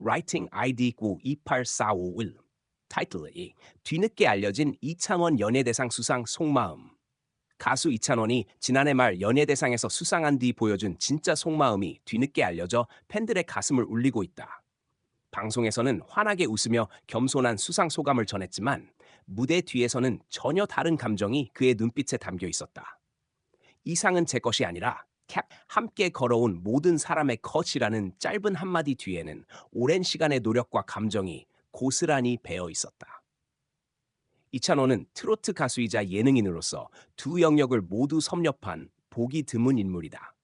Writing ID 92845을 타이틀이 뒤늦게 알려진 이찬원 연예대상 수상 속마음. 가수 이찬원이 지난해 말 연예대상에서 수상한 뒤 보여준 진짜 속마음이 뒤늦게 알려져 팬들의 가슴을 울리고 있다. 방송에서는 환하게 웃으며 겸손한 수상 소감을 전했지만 무대 뒤에서는 전혀 다른 감정이 그의 눈빛에 담겨 있었다. 이 상은 제 것이 아니라 캡 함께 걸어온 모든 사람의 컷이라는 짧은 한마디 뒤에는 오랜 시간의 노력과 감정이 고스란히 배어 있었다. 이찬원은 트로트 가수이자 예능인으로서 두 영역을 모두 섭렵한 보기 드문 인물이다.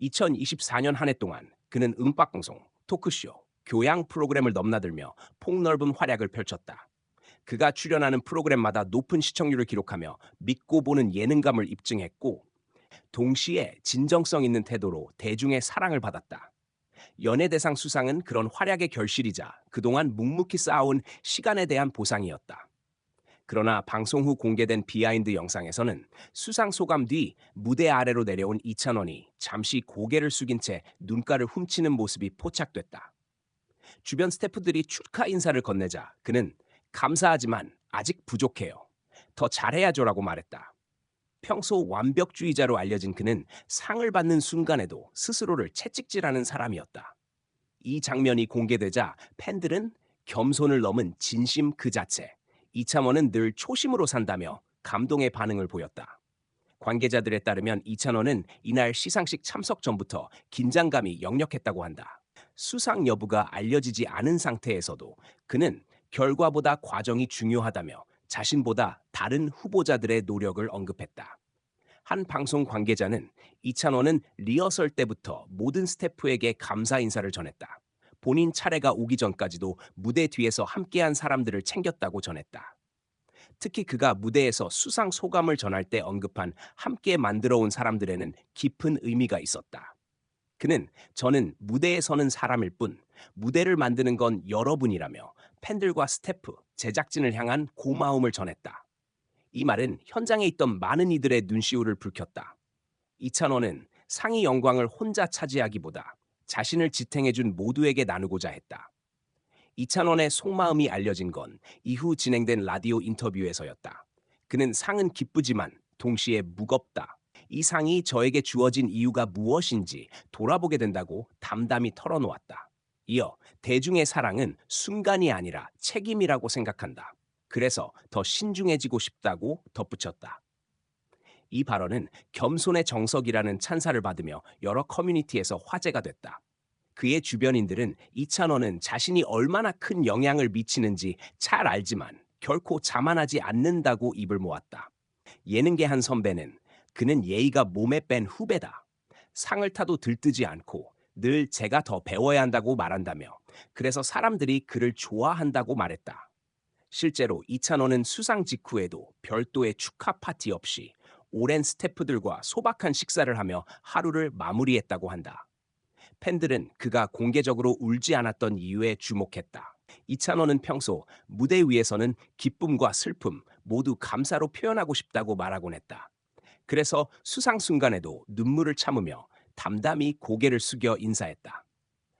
2024년 한 해 동안 그는 음악방송, 토크쇼, 교양 프로그램을 넘나들며 폭넓은 활약을 펼쳤다. 그가 출연하는 프로그램마다 높은 시청률을 기록하며 믿고 보는 예능감을 입증했고 동시에 진정성 있는 태도로 대중의 사랑을 받았다. 연예대상 수상은 그런 활약의 결실이자 그동안 묵묵히 쌓아온 시간에 대한 보상이었다. 그러나 방송 후 공개된 비하인드 영상에서는 수상 소감 뒤 무대 아래로 내려온 이찬원이 잠시 고개를 숙인 채 눈가를 훔치는 모습이 포착됐다. 주변 스태프들이 축하 인사를 건네자 그는 감사하지만 아직 부족해요. 더 잘해야죠라고 말했다. 평소 완벽주의자로 알려진 그는 상을 받는 순간에도 스스로를 채찍질하는 사람이었다. 이 장면이 공개되자 팬들은 겸손을 넘은 진심 그 자체. 이찬원은 늘 초심으로 산다며 감동의 반응을 보였다. 관계자들에 따르면 이찬원은 이날 시상식 참석 전부터 긴장감이 역력했다고 한다. 수상 여부가 알려지지 않은 상태에서도 그는 결과보다 과정이 중요하다며 자신보다 다른 후보자들의 노력을 언급했다. 한 방송 관계자는 이찬원은 리허설 때부터 모든 스태프에게 감사 인사를 전했다. 본인 차례가 오기 전까지도 무대 뒤에서 함께한 사람들을 챙겼다고 전했다. 특히 그가 무대에서 수상 소감을 전할 때 언급한 함께 만들어 온 사람들에는 깊은 의미가 있었다. 그는 저는 무대에 서는 사람일 뿐 무대를 만드는 건 여러분이라며 팬들과 스태프, 제작진을 향한 고마움을 전했다. 이 말은 현장에 있던 많은 이들의 눈시울을 붉혔다. 이찬원은 상의 영광을 혼자 차지하기보다 자신을 지탱해준 모두에게 나누고자 했다. 이찬원의 속마음이 알려진 건 이후 진행된 라디오 인터뷰에서였다. 그는 상은 기쁘지만 동시에 무겁다. 이 상이 저에게 주어진 이유가 무엇인지 돌아보게 된다고 담담히 털어놓았다. 이어 대중의 사랑은 순간이 아니라 책임이라고 생각한다. 그래서 더 신중해지고 싶다고 덧붙였다. 이 발언은 겸손의 정석이라는 찬사를 받으며 여러 커뮤니티에서 화제가 됐다. 그의 주변인들은 이찬원은 자신이 얼마나 큰 영향을 미치는지 잘 알지만 결코 자만하지 않는다고 입을 모았다. 예능계 한 선배는 그는 예의가 몸에 뺀 후배다. 상을 타도 들뜨지 않고 늘 제가 더 배워야 한다고 말한다며 그래서 사람들이 그를 좋아한다고 말했다. 실제로 이찬원은 수상 직후에도 별도의 축하 파티 없이 오랜 스태프들과 소박한 식사를 하며 하루를 마무리했다고 한다. 팬들은 그가 공개적으로 울지 않았던 이유에 주목했다. 이찬원은 평소 무대 위에서는 기쁨과 슬픔 모두 감사로 표현하고 싶다고 말하곤 했다. 그래서 수상 순간에도 눈물을 참으며 담담히 고개를 숙여 인사했다.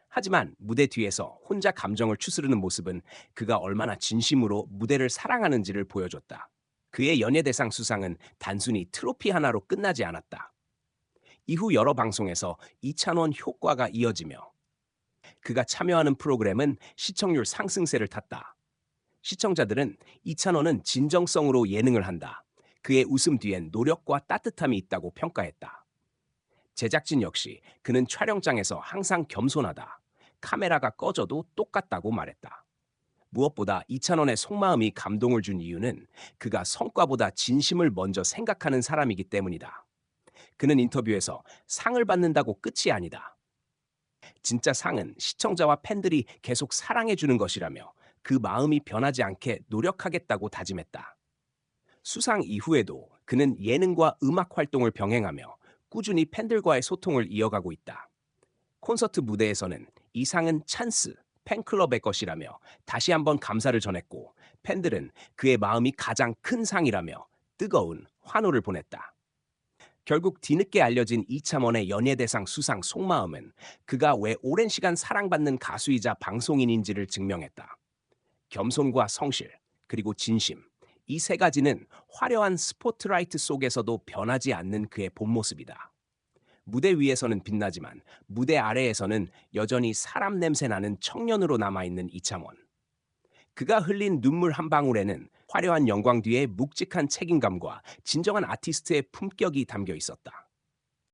하지만 무대 뒤에서 혼자 감정을 추스르는 모습은 그가 얼마나 진심으로 무대를 사랑하는지를 보여줬다. 그의 연예대상 수상은 단순히 트로피 하나로 끝나지 않았다. 이후 여러 방송에서 이찬원 효과가 이어지며 그가 참여하는 프로그램은 시청률 상승세를 탔다. 시청자들은 이찬원은 진정성으로 예능을 한다. 그의 웃음 뒤엔 노력과 따뜻함이 있다고 평가했다. 제작진 역시 그는 촬영장에서 항상 겸손하다. 카메라가 꺼져도 똑같다고 말했다. 무엇보다 이찬원의 속마음이 감동을 준 이유는 그가 성과보다 진심을 먼저 생각하는 사람이기 때문이다. 그는 인터뷰에서 상을 받는다고 끝이 아니다. 진짜 상은 시청자와 팬들이 계속 사랑해주는 것이라며 그 마음이 변하지 않게 노력하겠다고 다짐했다. 수상 이후에도 그는 예능과 음악 활동을 병행하며 꾸준히 팬들과의 소통을 이어가고 있다. 콘서트 무대에서는 이 상은 찬스, 팬클럽의 것이라며 다시 한번 감사를 전했고 팬들은 그의 마음이 가장 큰 상이라며 뜨거운 환호를 보냈다. 결국 뒤늦게 알려진 이창원의 연예대상 수상 속마음은 그가 왜 오랜 시간 사랑받는 가수이자 방송인인지를 증명했다. 겸손과 성실, 그리고 진심. 이 세 가지는 화려한 스포트라이트 속에서도 변하지 않는 그의 본 모습이다. 무대 위에서는 빛나지만 무대 아래에서는 여전히 사람 냄새 나는 청년으로 남아있는 이창원. 그가 흘린 눈물 한 방울에는 화려한 영광 뒤에 묵직한 책임감과 진정한 아티스트의 품격이 담겨 있었다.